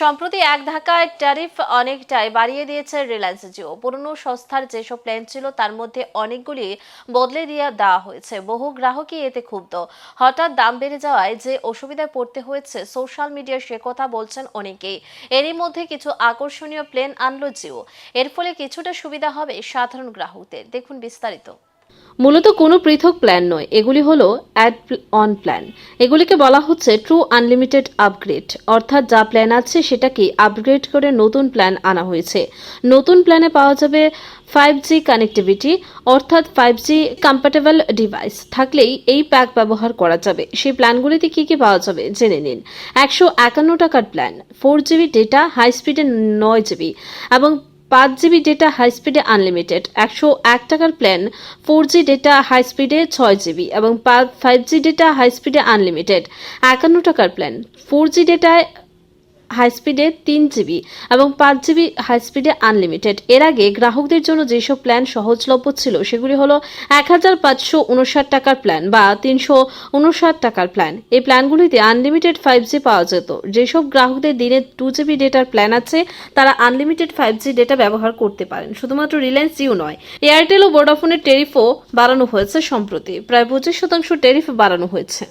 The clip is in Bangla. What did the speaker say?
সম্প্রতি এক ধাক্কায় ট্যারিফ অনেকটাই বাড়িয়ে দিয়েছে রিলায়েন্স জিও। পুরনো সংস্থার যেসব প্ল্যান ছিল, তার মধ্যে অনেকগুলি বদলে দিয়ে দেওয়া হয়েছে। বহু গ্রাহকই এতে ক্ষুব্ধ। হঠাৎ দাম বেড়ে যাওয়ায় যে অসুবিধায় পড়তে হয়েছে, সোশ্যাল মিডিয়ায় সে কথা বলছেন অনেকেই। এরই মধ্যে কিছু আকর্ষণীয় প্ল্যান আনলো জিও। এর ফলে কিছুটা সুবিধা হবে সাধারণ গ্রাহকদের। দেখুন বিস্তারিত। মূলত কোনো পৃথক প্ল্যান নয়। এগুলি হলো অ্যাড অন প্ল্যান এগুলিকে বলা হচ্ছে ট্রু আনলিমিটেড আপগ্রেড অর্থাৎ যা প্ল্যান আছে সেটাকে আপগ্রেড করে নতুন প্ল্যান আনা হয়েছে। নতুন প্ল্যানে পাওয়া যাবে ফাইভ জি কানেক্টিভিটি অর্থাৎ ফাইভ জি কম্প্যাটেবল ডিভাইস থাকলেই এই প্যাক ব্যবহার করা যাবে। সেই প্ল্যানগুলিতে কী কী পাওয়া যাবে জেনে নিন। একশো একান্ন টাকার plan four GB data high স্পিডে নয় জিবি এবং পাঁচ জিবি ডেটা হাই স্পিডে আনলিমিটেড, একশো এক টাকার plan four G data high স্পিডে ছয় জিবি এবং ফাইভ জি ডেটা হাই স্পিডে আনলিমিটেড, একান্ন টাকার প্ল্যান। ফোর জি ডেটায় হাই স্পিডে তিন জিবি এবং পাঁচ জিবি হাই স্পিডে আনলিমিটেড এর আগে গ্রাহকদের জন্য যেসব প্ল্যান সহজলভ্য ছিল, সেগুলি হলো এক হাজার পাঁচশো উনষাট টাকার প্ল্যান বা তিনশো উনষাট টাকার প্ল্যান এই প্ল্যানগুলিতে আনলিমিটেড ফাইভ জি পাওয়া যেত। যেসব গ্রাহকদের দিনে টু জিবি ডেটার প্ল্যান আছে, তারা আনলিমিটেড ফাইভ জি ডেটা ব্যবহার করতে পারেন। শুধুমাত্র রিলায়েন্স জিও নয় এয়ারটেল ও ভোডাফোনের টেরিফও বাড়ানো হয়েছে সম্প্রতি। প্রায় পঁচিশ শতাংশ টেরিফ বাড়ানো হয়েছে।